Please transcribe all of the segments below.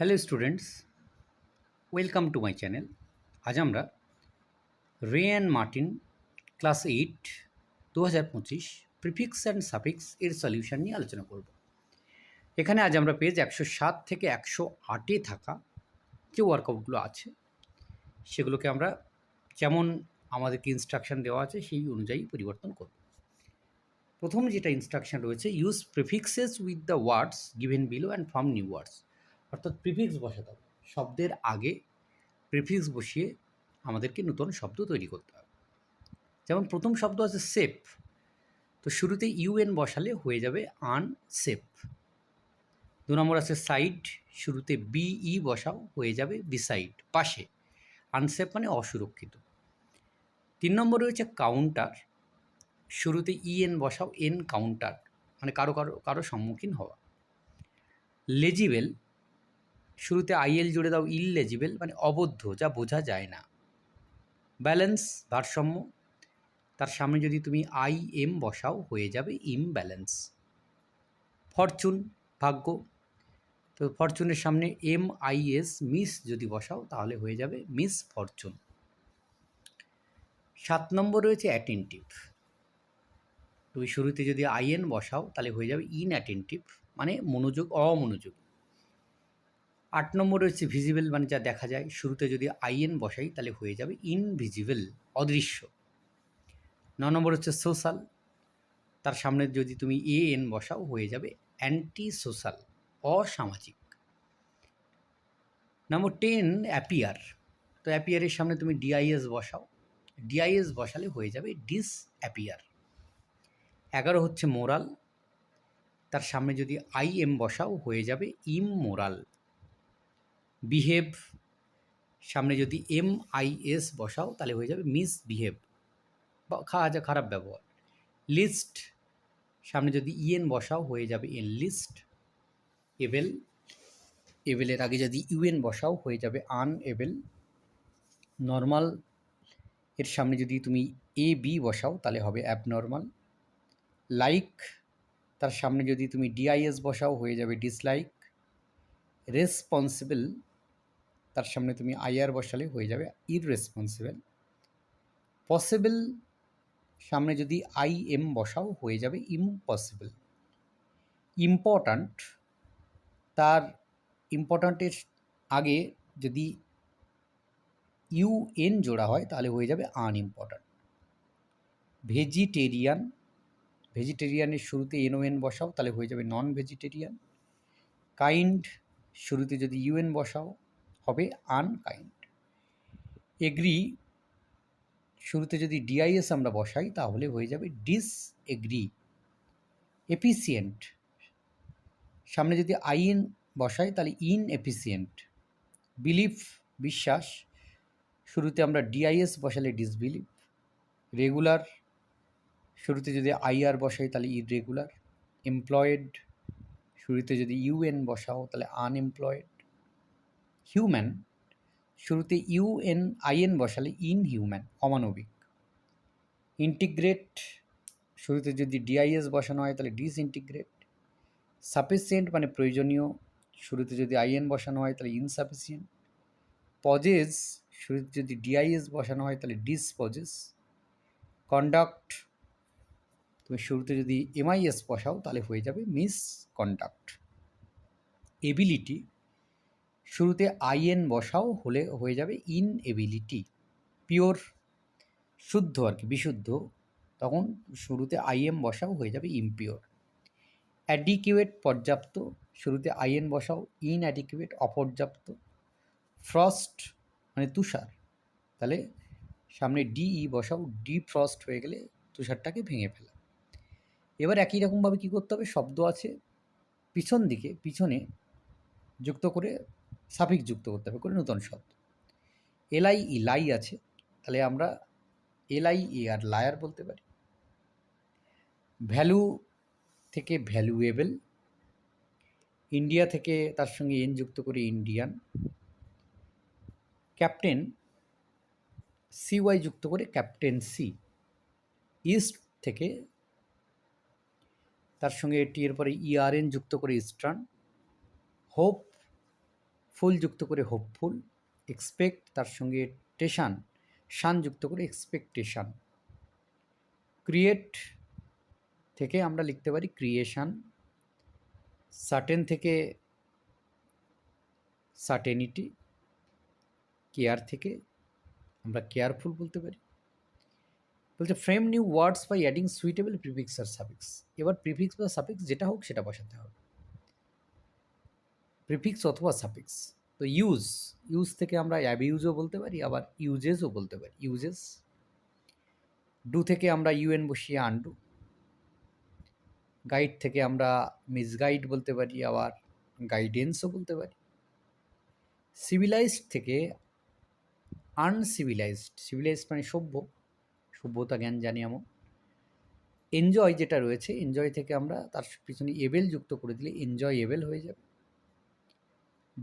Hello students, welcome to my channel. আজ আমরা রে অ্যান্ড মার্টিন ক্লাস এইট, দু হাজার পঁচিশ, প্রিফিক্স অ্যান্ড সাফিক্স এর সলিউশন নিয়ে আলোচনা করব। এখানে আজ আমরা পেজ একশো সাত থেকে একশো আটে থাকা যে ওয়ার্কআউটগুলো আছে, সেগুলোকে আমরা যেমন আমাদেরকে ইনস্ট্রাকশন দেওয়া আছে, সেই অনুযায়ী পরিবর্তন করব। প্রথম যেটা ইনস্ট্রাকশন রয়েছে use prefixes with the words given below and form new words অর্থাৎ প্রিফিক্স বসাতে হবে। শব্দের আগে প্রিফিক্স বসিয়ে আমাদেরকে নতুন শব্দ তৈরি করতে হবে। যেমন প্রথম শব্দ আছে সেফ তো শুরুতে ইউএন বসালে হয়ে যাবে আনসেফ দু নম্বর আছে সাইড শুরুতে বিই বসাও, হয়ে যাবে বিসাইড পাশে। আনসেফ মানে অসুরক্ষিত। তিন নম্বরে রয়েছে কাউন্টার শুরুতে ইএন বসাও এন কাউন্টার মানে কারও কারও কারও সম্মুখীন হওয়া। লেজিবেল শুরুতে আইএল জুড়ে দাও ইললেজিবেল মানে অবদ্ধ যা বোঝা যায় না। ব্যালেন্স ভারসাম্য, তার সামনে যদি তুমি আই এম বসাও, হয়ে যাবে ইমব্যালেন্স ফরচুন ভাগ্য, তো ফরচুনের সামনে এম আই এস মিস যদি বসাও, তাহলে হয়ে যাবে মিস ফরচুন সাত নম্বর রয়েছে অ্যাটেন্টিভ তুমি শুরুতে যদি আইএন বসাও, তাহলে হয়ে যাবে ইন অ্যাটেন্টিভ মানে মনোযোগ, অমনোযোগ। আট নম্বর রয়েছে ভিজিবল মানে যা দেখা যায়, শুরুতে যদি আইএন বসাই তাহলে হয়ে যাবে ইনভিজিবল অদৃশ্য। ন নম্বর হচ্ছে সোশ্যাল তার সামনে যদি তুমি এ এন বসাও হয়ে যাবে অ্যান্টি সোশ্যাল অসামাজিক। নম্বর টেন অ্যাপিয়ার তো অ্যাপিয়ারের সামনে তুমি ডিআইএস বসাও ডিআইএস বসালে হয়ে যাবে ডিস অ্যাপিয়ার এগারো হচ্ছে মোরাল তার সামনে যদি আই এম বসাও হয়ে যাবে ইম মোরাল বিহেভ সামনে যদি এম আই এস বসাও, তাহলে হয়ে যাবে মিস বিহেভ বা খাওয়া খারাপ ব্যবহার। লিস্ট সামনে যদি ইএন বসাও, হয়ে যাবে এন লিস্ট এবেল এবেলের আগে যদি ইউএন বসাও, হয়ে যাবে আন এবেল নর্মাল এর সামনে যদি তুমি এ বি বসাও, তাহলে হবে অ্যাবনর্মাল লাইক তার সামনে যদি তুমি ডিআইএস বসাও, হয়ে যাবে ডিসলাইক রেসপন্সিবল তার সামনে তুমি আইআর বসালে হয়ে যাবে ইররেসপন্সিবল পসিবল সামনে যদি আই এম বসাও হয়ে যাবে ইম্পসিবল ইম্পর্ট্যান্ট তার ইম্পর্ট্যান্টের আগে যদি ইউ এন জোড়া হয় তাহলে হয়ে যাবে আনইম্পর্ট্যান্ট ভেজিটেরিয়ান ভেজিটেরিয়ানের শুরুতে এনওএন বসাও তাহলে হয়ে যাবে নন ভেজিটেরিয়ান কাইন্ড শুরুতে যদি ইউএন বসাও হবে আনকাইন্ড এগ্রি শুরুতে যদি ডিআইএস আমরা বসাই, তাহলে হয়ে যাবে ডিস এগ্রি এফিসিয়েন্ট সামনে যদি আইএন বসাই, তাহলে ইন এফিসিয়েন্ট বিলিফ বিশ্বাস. শুরুতে আমরা ডিআইএস বসালে ডিসবিলিভ রেগুলার শুরুতে যদি আইআর বসাই, তাহলে ইরেগুলার এমপ্লয়েড শুরুতে যদি ইউএন বসাও, তাহলে আনএমপ্লয়েড হিউম্যান শুরুতে ইউএন আইএন বসালে ইন হিউম্যান অমানবিক। ইন্টিগ্রেট শুরুতে যদি ডিআইএস বসানো হয় তাহলে ডিসইন্টিগ্রেট সাফিসিয়েন্ট মানে প্রয়োজনীয়, শুরুতে যদি আইএন বসানো হয় তাহলে ইনসাফিসিয়েন্ট পজেস শুরুতে যদি ডিআইএস বসানো হয় তাহলে ডিসপজেস কন্ডাক্ট তুমি শুরুতে যদি এমআইএস বসাও তাহলে হয়ে যাবে মিস কন্ডাক্ট এবিলিটি শুরুতে আইএন বসাও হলে হয়ে যাবে ইন এবিলিটি পিওর শুদ্ধ আর কি, বিশুদ্ধ। তখন শুরুতে আইএম বসাও হয়ে যাবে ইমপিওর অ্যাডিকিউয়েট পর্যাপ্ত, শুরুতে আইএন বসাও ইন অ্যাডিকুয়েট অপর্যাপ্ত। ফ্রস্ট মানে তুষার। তাহলে সামনে ডিই বসাও ডি ফ্রস্ট হয়ে গেলে তুষারটাকে ভেঙে ফেলা। এবার একই রকমভাবে কী করতে হবে? শব্দ আছে। পিছন দিকে, পিছনে যুক্ত করে সাফিক যুক্ত করতে হবে করে নতুন শব্দ। এলআই ই লাই আছে, তাহলে আমরা এলআই ই আর লায়ার বলতে পারি। ভ্যালু থেকে ভ্যালুয়েবল, ইন্ডিয়া থেকে তার সঙ্গে এন যুক্ত করে ইন্ডিয়ান, ক্যাপ্টেন সিওয়াই যুক্ত করে ক্যাপ্টেন্সি ইস্ট থেকে তার সঙ্গে টি এর পরে ইআরএন যুক্ত করে ইস্টার্ন, হোপ ফুল যুক্ত করে হোপফুল এক্সপেক্ট তার সঙ্গে টেশান শান যুক্ত করে এক্সপেকটেশান ক্রিয়েট থেকে আমরা লিখতে পারি ক্রিয়েশান সার্টেন থেকে সার্টেনিটি কেয়ার থেকে আমরা কেয়ারফুল বলতে পারি। বলছে frame new words by adding suitable prefix R suffix এবার প্রিফিক্স বা সাফিক্স যেটা হোক সেটা বসাতে হবে। প্রিফিক্স অথবা সাফিক্স তো ইউজ ইউজ থেকে আমরা অ্যাবিউজও বলতে পারি, আবার ইউজেসও বলতে পারি। ইউজেস ডু থেকে আমরা ইউএন বসিয়ে আনডু গাইড থেকে আমরা মিসগাইড বলতে পারি, আবার গাইডেন্সও বলতে পারি। সিভিলাইজড থেকে আনসিভিলাইজড সিভিলাইজড মানে সভ্য, সভ্যতা, জ্ঞান, জানি, এমন। এনজয় যেটা রয়েছে এনজয় থেকে আমরা তার পিছনে এবেল যুক্ত করে দিলে এনজয় এবেল হয়ে যাবে।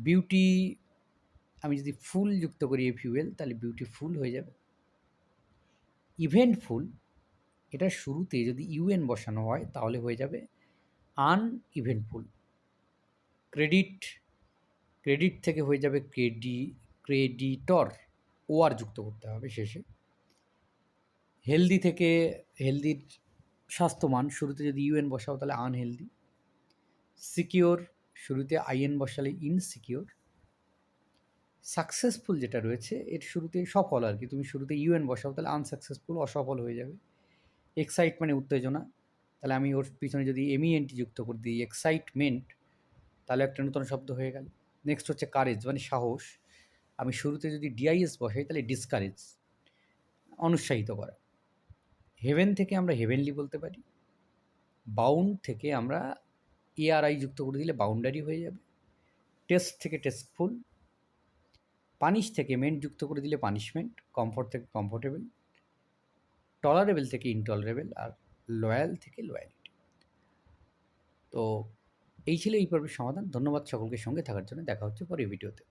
বিউটি আমি যদি ফুল যুক্ত করি এ ফিউয়েল তাহলে বিউটিফুল হয়ে যাবে। ইভেন্টফুল এটা শুরুতে যদি ইউএন বসানো হয়, তাহলে হয়ে যাবে আন ইভেন্টফুল ক্রেডিট ক্রেডিট থেকে হয়ে যাবে ক্রেডি ক্রেডিটর ও আর যুক্ত করতে হবে শেষে। হেলদি থেকে হেলদির স্বাস্থ্যমান, শুরুতে যদি ইউএন বসাও তাহলে আনহেলদি সিকিওর শুরুতে আইএন বসালে ইনসিকিওর সাকসেসফুল যেটা রয়েছে, এর শুরুতে সফল আর কি। তুমি শুরুতে ইউএন বসাও, তাহলে আনসাকসেসফুল, অসফল হয়ে যাবে। এক্সাইট মানে উত্তেজনা। তাহলে আমি ওর পিছনে যদি এমইএনটি যুক্ত করে দিই এক্সাইটমেন্ট তাহলে একটা নতুন শব্দ হয়ে গেল। নেক্সট হচ্ছে কারেজ মানে সাহস। আমি শুরুতে যদি ডিআইএস বসাই, তাহলে ডিসকারেজ অনুৎসাহিত করা। হেভেন থেকে আমরা হেভেনলি বলতে পারি। বাউন্ড থেকে আমরা এআরআই যুক্ত করে দিলে বাউন্ডারি হয়ে যাবে। টেস্ট থেকে টেস্টফুল পানিশ থেকে মেন্ট যুক্ত করে দিলে পানিশমেন্ট কমফোর্ট থেকে কমফোর্টেবল টলারেবল থেকে ইনটলারেবল আর লয়াল থেকে লয়ালিটি তো এই ছিল এই পর্বের সমাধান। ধন্যবাদ সকলকে সঙ্গে থাকার জন্য। দেখা হচ্ছে পরে ভিডিওতে